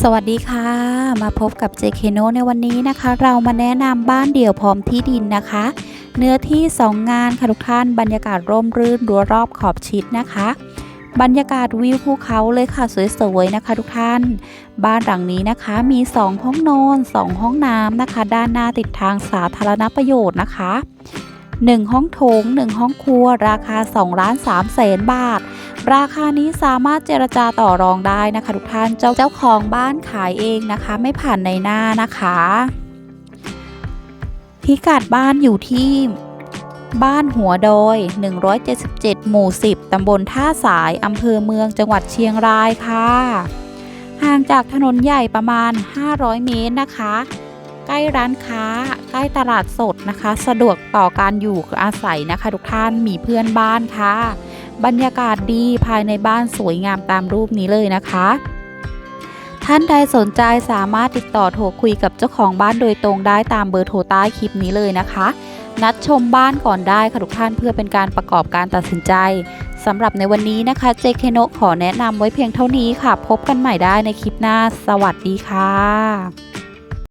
สวัสดีค่ะ มาพบกับ JK n o ในวันนี้นะคะ เรามาแนะนำบ้านเดี่ยวพร้อมที่ดินนะคะ เนื้อที่ 2 งานค่ะทุกท่านบรรยากาศร่มรื่นรั้วรอบขอบชิดนะคะ บรรยากาศวิวภูเขาเลยค่ะสวยๆนะคะทุกท่าน บ้านหลังนี้นะคะมี 2 ห้องนอน 2 ห้องน้ำนะคะ ด้านหน้าติดทางสาธารณประโยชน์นะคะ 1 ห้องโถง 1 ห้องครัว ราคา2ล้าน3แสนบาท ราคานี้สามารถเจรจาต่อรองได้นะคะทุกท่านเจ้าเจ้าของบ้านขายเองนะคะ ไม่ผ่านในหน้านะคะพิกัดบ้านอยู่ที่บ้านหัวดอย 177 หมู่ 10 ตำบลท่าสาย อำเภอเมือง จังหวัดเชียงรายค่ะ ห่างจากถนนใหญ่ประมาณ 500 เมตรนะคะ ใกล้ร้านค้า ใกล้ตลาดสดนะคะ สะดวกต่อการอยู่อาศัยนะคะ ทุกท่านมีเพื่อนบ้านค่ะ บรรยากาศดีภายในบ้านสวยงามตามรูปนี้เลยนะคะ ท่านใดสนใจสามารถติดต่อโทรคุยกับเจ้าของบ้านโดยตรงได้ตามเบอร์โทรใต้คลิปนี้เลยนะคะ นัดชมบ้านก่อนได้ค่ะทุกท่านเพื่อเป็นการประกอบการตัดสินใจสำหรับในวันนี้นะคะเจเคโนขอแนะนำไว้เพียงเท่านี้ค่ะ พบกันใหม่ได้ในคลิปหน้า สวัสดีค่ะ